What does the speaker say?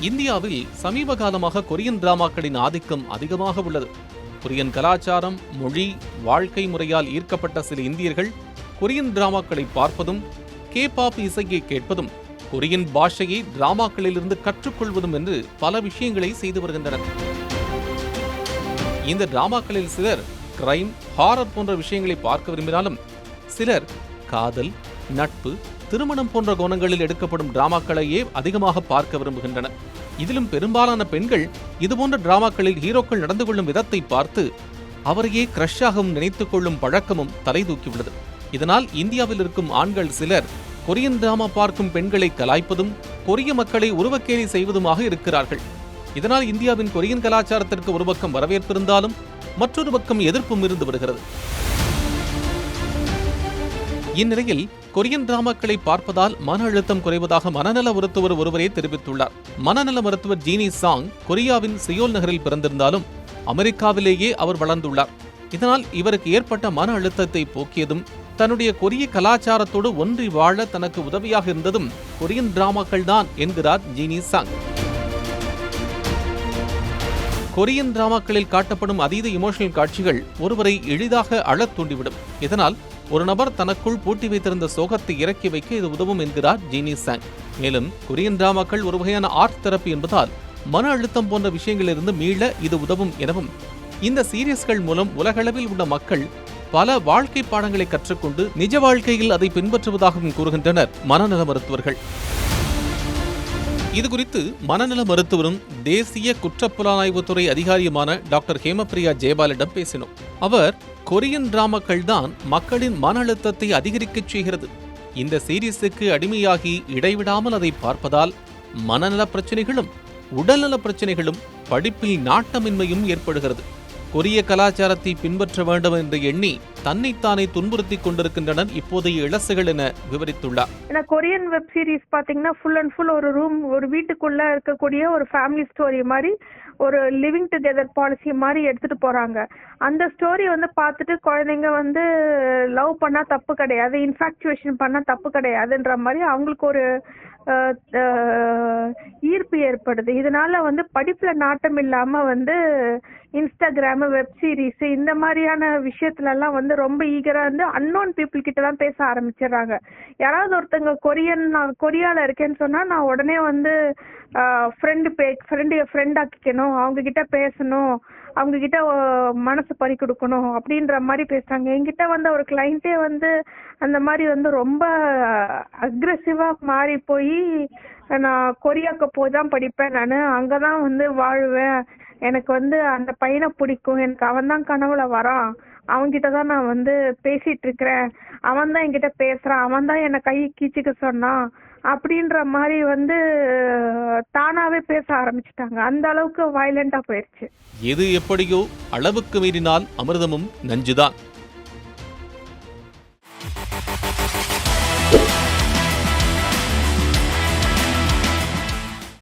இந்தியாவில் சமீப காலமாக கொரியன் டிராமாக்களின் ஆதிக்கம் அதிகமாக உள்ளது. கொரியன் கலாச்சாரம் மொழி வாழ்க்கை முறையால் ஈர்க்கப்பட்ட சில இந்தியர்கள் கொரியன் டிராமாக்களை பார்ப்பதும் கே பாப் இசையை கேட்பதும் கொரியன் பாஷையை டிராமாக்களிலிருந்து கற்றுக்கொள்வதும் என்று பல விஷயங்களை செய்து வருகின்றனர். இந்த டிராமாக்களில் சிலர் கிரைம் ஹாரர் போன்ற விஷயங்களை பார்க்க விரும்பினாலும் சிலர் காதல் நட்பு திருமணம் போன்ற கோணங்களில் எடுக்கப்படும் டிராமாக்களையே அதிகமாக பார்க்க விரும்புகின்றனர் இதிலும் பெரும்பாலான பெண்கள் இதுபோன்ற டிராமாக்களில் ஹீரோக்கள் நடந்து கொள்ளும் விதத்தை பார்த்து அவரையே கிரஷாகவும் நினைத்துக் கொள்ளும் பழக்கமும் தலை தூக்கிவிடுது இதனால் இந்தியாவில் இருக்கும் ஆண்கள் சிலர் கொரியன் டிராமா பார்க்கும் பெண்களை கலாய்ப்பதும் கொரிய மக்களை உருவக்கேலி செய்வதுமாக இருக்கிறார்கள். இதனால் இந்தியாவின் கொரியன் கலாச்சாரத்திற்கு ஒரு பக்கம் வரவேற்பிருந்தாலும் மற்றொரு பக்கம் எதிர்ப்பும் இருந்து வருகிறது. இந்நிலையில் கொரியன் டிராமாக்களை பார்ப்பதால் மன அழுத்தம் குறைவதாக மனநல மருத்துவர் ஒருவரே தெரிவித்துள்ளார். மனநல மருத்துவர் ஜீனி சாங் கொரியாவின் சியோல் நகரில் பிறந்திருந்தாலும் அமெரிக்காவிலேயே அவர் வளர்ந்துள்ளார். இதனால் இவருக்கு ஏற்பட்ட மன அழுத்தத்தை போக்கியதும் தன்னுடைய கொரிய கலாச்சாரத்தோடு ஒன்றி வாழ தனக்கு உதவியாக இருந்ததும் கொரியன் டிராமாக்கள் தான் என்கிறார் ஜீனி சாங். கொரியன் டிராமாக்களில் காட்டப்படும் அதீத இமோஷனல் காட்சிகள் ஒருவரை எளிதாக அழத் தூண்டிவிடும். இதனால் ஒரு நபர் தனக்குள் பூட்டி வைத்திருந்த சோகத்தை இறக்கி வைக்க இது உதவும் என்கிறார் ஜீனி சாங். மேலும் கொரியன் டிராமாக்கள் ஒரு வகையான ஆர்ட் தெரப்பி என்பதால் மன அழுத்தம் போன்ற விஷயங்களிலிருந்து மீள இது உதவும் எனவும் இந்த சீரியஸ்கள் மூலம் உலகளவில் உள்ள மக்கள் பல வாழ்க்கை பாடங்களை கற்றுக்கொண்டு நிஜ வாழ்க்கையில் அதை பின்பற்றுவதாகவும் கூறுகின்றனர் மனநல மருத்துவர்கள். இதுகுறித்து மனநல மருத்துவரும் தேசிய குற்றப்புலனாய்வுத்துறை அதிகாரியுமான டாக்டர் ஹேமபிரியா ஜெயபாலிடம் பேசினோம். அவர் கொரியன் டிராமாக்கள் தான் மக்களின் மன அழுத்தத்தை அதிகரிக்கச் செய்கிறது. இந்த சீரீஸுக்கு அடிமையாகி இடைவிடாமல் அதை பார்ப்பதால் மனநல பிரச்சனைகளும் உடல்நல பிரச்சனைகளும் படிப்பில் நாட்டமின்மையும் ஏற்படுகிறது. கொரிய கலாச்சாரத்தை பின்பற்ற வேண்டும் என்று எண்ணி தன்னைத்தானே துன்புறுத்திக் கொண்டிருக்கின்றனர் இப்போதைய இளசுகள் என விவரித்துள்ளார். ஏன்னா கொரியன் வெப் சீரிஸ் பாத்தீங்கன்னா ஃபுல் அண்ட் ஃபுல் ஒரு ரூம் ஒரு வீட்டுக்குள்ள இருக்கக்கூடிய ஒரு ஃபேமிலி ஸ்டோரி மாதிரி ஒரு லிவிங் டுகெதர் பாலிசி மாதிரி எடுத்துட்டு போறாங்க. அந்த ஸ்டோரி வந்து பார்த்துட்டு குழந்தைங்க வந்து லவ் பண்ணா தப்பு கிடையாது இன்ஃபாக்சுவேஷன் பண்ணா தப்பு கிடையாதுன்ற மாதிரி அவங்களுக்கு ஒரு ஈர்ப்பு ஏற்படுது. இதனால வந்து படிப்புல நாட்டம் இல்லாம வந்து இன்ஸ்டாகிராம் வெப் சீரிஸ் இந்த மாதிரியான விஷயத்துல எல்லாம் வந்து ரொம்ப ஈகரா இருந்து அன்னோன் பீப்புள் கிட்ட தான் பேச ஆரம்பிச்சிடுறாங்க. யாராவது ஒருத்தங்க கொரியன் நான் கொரியால இருக்கேன்னு சொன்னா நான் உடனே வந்து ஃப்ரெண்டு பே ஃப்ரெண்டு ஃப்ரெண்ட் ஆக்கிக்கணும். அவங்க கிட்ட பேசணும் அவங்க கிட்ட மனசு பறி கொடுக்கணும் அப்படின்ற மாதிரி பேசுறாங்க. என்கிட்ட வந்த ஒரு கிளைண்ட்டே வந்து அந்த மாதிரி வந்து ரொம்ப அக்ரெசிவா மாறி போய் நான் கொரியாக்கு போய் தான் படிப்பேன் நான். அங்கதான் வந்து வாழ்வேன். எனக்கு வந்து அந்த பையனை பிடிக்கும். எனக்கு அவன் தான் கனவுல வரான். அவன்கிட்ட தான் நான் வந்து பேசிட்டு இருக்கிறேன். அவன் தான் என்கிட்ட பேசுறான். அவன் தான் என்னை கை கீச்சிக்க சொன்னான். அப்படின்ற மாதிரி வந்து தானாவே பேச ஆரம்பிச்சிட்டாங்க. அந்த அளவுக்கு வயலண்டா போயிடுச்சு எது எப்படியோ அளவுக்கு மீறினால் அமிர்தமும் நஞ்சுதான்.